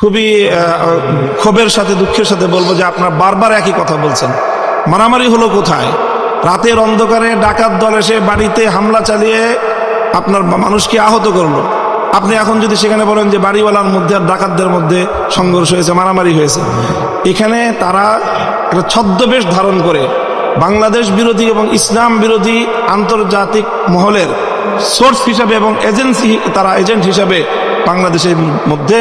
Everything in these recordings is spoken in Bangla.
খুবই ক্ষোভের সাথে, দুঃখের সাথে বলব যে আপনার বারবার একই কথা বলছেন। মারামারি হলো কোথায়? রাতের অন্ধকারে ডাকাত দল এসে বাড়িতে হামলা চালিয়ে আপনার মানুষকে আহত করল। আপনি এখন যদি সেখানে বলেন যে বাড়িওয়ালার মধ্যে আর ডাকাতদের মধ্যে সংঘর্ষ হয়েছে, মারামারি হয়েছে, এখানে তারা একটা ছদ্মবেশ ধারণ করে বাংলাদেশ বিরোধী এবং ইসলাম বিরোধী আন্তর্জাতিক মহলের সোর্স হিসাবে এবং এজেন্সি, তারা এজেন্ট হিসাবে বাংলাদেশের মধ্যে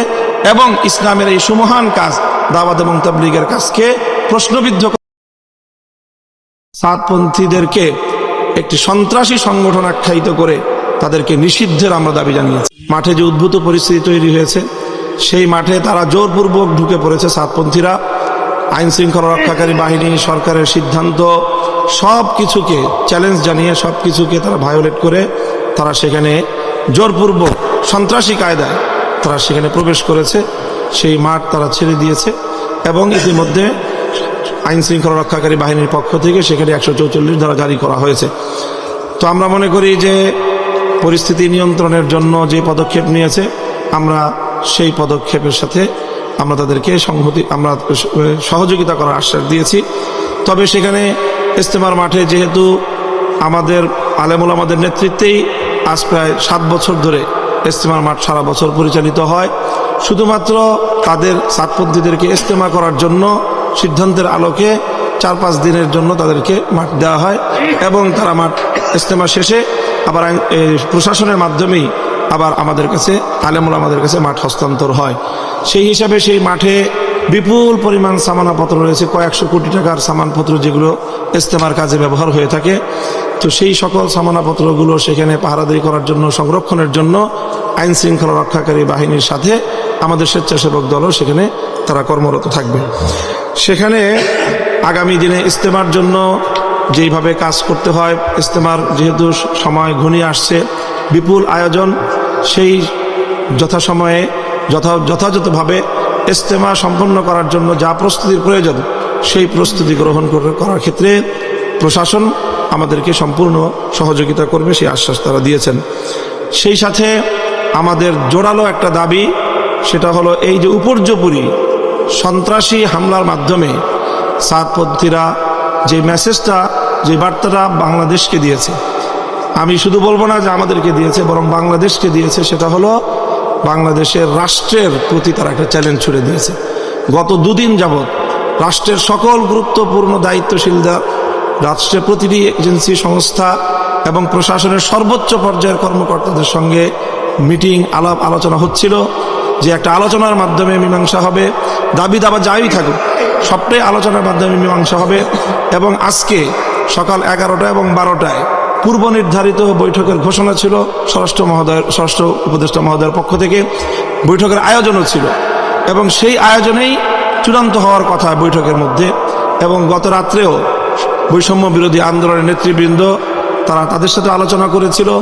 এবং ইসলামের এই সুমহান কাজ, দাওয়াত এবং তাবলিগের কাজকে প্রশ্নবিদ্ধ সাতপন্থীদেরকে একটি সন্ত্রাসী সংগঠন আখ্যায়িত করে তাদেরকে নিষিদ্ধের আমরা দাবি জানিয়েছি। মাঠে যে উদ্ভূত পরিস্থিতি তৈরি হয়েছে, সেই মাঠে তারা জোরপূর্বক ঢুকে পড়েছে সাতপন্থীরা। আইন শৃঙ্খলা রক্ষাকারী বাহিনী, সরকারের সিদ্ধান্ত সব কিছুকে চ্যালেঞ্জ জানিয়ে সব কিছুকে তারা ভায়োলেট করে তারা সেখানে জোরপূর্বক সন্ত্রাসী কায়দায় তারা সেখানে প্রবেশ করেছে, সেই মাঠ তারা ছেড়ে দিয়েছে এবং ইতিমধ্যে আইন শৃঙ্খলা রক্ষাকারী বাহিনীর পক্ষ থেকে সেখানে একশো চৌচল্লিশ ধারা জারি করা হয়েছে। তো আমরা মনে করি যে পরিস্থিতি নিয়ন্ত্রণের জন্য যে পদক্ষেপ নিয়েছে, আমরা সেই পদক্ষেপের সাথে আমরা তাদেরকে সংহতি, আমরা সহযোগিতা করার আশ্বাস দিয়েছি। তবে সেখানে ইস্তেমার মাঠে যেহেতু আমাদের, আলেমুল আমাদের নেতৃত্বেই আজ প্রায় সাত বছর ধরে ইস্তেমার মাঠ সারা বছর পরিচালিত হয়। শুধুমাত্র তাদের সাতপন্থীদেরকে ইস্তেমা করার জন্য সিদ্ধান্তের আলোকে চার পাঁচ দিনের জন্য তাদেরকে মাঠ দেওয়া হয় এবং তারা মাঠ ইস্তেমা শেষে আবার প্রশাসনের মাধ্যমেই আবার আমাদের কাছে আলেমুল আমাদের কাছে মাঠ হস্তান্তর হয়। সেই হিসাবে সেই মাঠে বিপুল পরিমাণ সামানাপত্র রয়েছে, কয়েকশো কোটি টাকার সামানপত্র যেগুলো ইস্তেমার কাজে ব্যবহার হয়ে থাকে। তো সেই সকল সামানাপত্রগুলো সেখানে পাহারাদারি করার জন্য, সংরক্ষণের জন্য, আইন শৃঙ্খলা রক্ষাকারী বাহিনীর সাথে আমাদের স্বেচ্ছাসেবক দলও সেখানে তারা কর্মরত থাকবে। সেখানে আগামী দিনে ইস্তেমার জন্য যেইভাবে কাজ করতে হয়, ইস্তেমার যেহেতু সময় ঘনিয়ে আসছে, বিপুল আয়োজন, সেই যথাসময়ে যথা যথাযথভাবে ইস্তেমা সম্পন্ন করার জন্য যা প্রস্তুতির প্রয়োজন, সেই প্রস্তুতি গ্রহণ করার ক্ষেত্রে প্রশাসন আমাদেরকে সম্পূর্ণ সহযোগিতা করবে, সেই আশ্বাস তারা দিয়েছেন। সেই সাথে আমাদের জোরালো একটা দাবি, সেটা হলো এই যে উপর্যপুরি সন্ত্রাসী হামলার মাধ্যমে সাতপন্থীরা যে মেসেজটা, যে বার্তাটা বাংলাদেশকে দিয়েছে, আমি শুধু বলব না যে আমাদেরকে দিয়েছে, বরং বাংলাদেশকে দিয়েছে, সেটা হলো বাংলাদেশের রাষ্ট্রের প্রতি তারা একটা চ্যালেঞ্জ ছুড়ে দিয়েছে। গত দুদিন যাবৎ রাষ্ট্রের সকল গুরুত্বপূর্ণ দায়িত্বশীলরা, রাষ্ট্রের প্রতিটি এজেন্সি সংস্থা এবং প্রশাসনের সর্বোচ্চ পর্যায়ের কর্মকর্তাদের সঙ্গে মিটিং আলাপ, আলোচনা হচ্ছিল যে একটা আলোচনার মাধ্যমে মীমাংসা হবে। দাবি দাবা যাই থাকুক, সবটাই আলোচনার মাধ্যমে মীমাংসা হবে এবং আজকে সকাল এগারোটা এবং বারোটায় পূর্ব নির্ধারিত বৈঠকের ঘোষণা ছিল, স্বরাষ্ট্র মহোদয়ের স্বরাষ্ট্র উপদেষ্টা মহোদয়ের পক্ষ থেকে বৈঠকের আয়োজনও ছিল। এবং সেই আয়োজনেই চূড়ান্ত হওয়ার কথা বৈঠকের মধ্যে। এবং গত রাত্রেও বৈষম্য বিরোধী আন্দোলনের নেতৃবৃন্দ তারা তাদের সাথে আলোচনা করেছিল।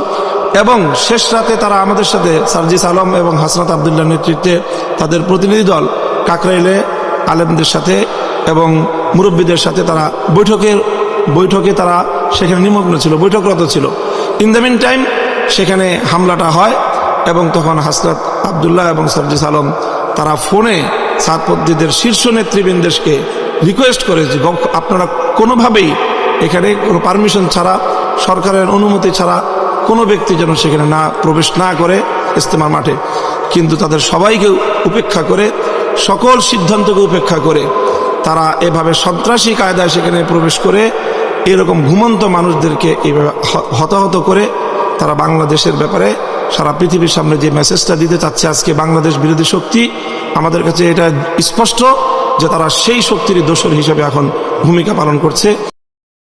এবং শেষ রাতে তারা আমাদের সাথে সার্জিস আলম এবং হাসনাত আবদুল্লাহ নেতৃত্বে তাদের প্রতিনিধি দল কাকরাইলে আলেমদের সাথে এবং মুরব্বীদের সাথে তারা বৈঠকের, বৈঠকে তারা সেখানে নিমগ্ন ছিল, বৈঠকরত ছিল। ইন দ্য মিন টাইম সেখানে হামলাটা হয় এবং তখন হাসরাত আবদুল্লাহ এবং সার্জিস আলম তারা ফোনে সাতপদ্ধতিদের শীর্ষ নেতৃবৃন্দকে রিকোয়েস্ট করে যে আপনারা কোনোভাবেই এখানে কোনো পারমিশন ছাড়া, সরকারের অনুমতি ছাড়া কোনো ব্যক্তি যেন সেখানে না, প্রবেশ না করে ইস্তেমার মাঠে। কিন্তু তাদের সবাইকে উপেক্ষা করে, সকল সিদ্ধান্তকে উপেক্ষা করে তারা এভাবে সন্ত্রাসী কায়দায় সেখানে প্রবেশ করে এরকম ঘুমন্ত মানুষদেরকে এইভাবে হতাহত করে তারা বাংলাদেশের ব্যাপারে সারা পৃথিবীর সামনে যে মেসেজটা দিতে চাচ্ছে আজকে বাংলাদেশ বিরোধী শক্তি, আমাদের কাছে এটা স্পষ্ট যে তারা সেই শক্তির দোষর হিসেবে এখন ভূমিকা পালন করছে।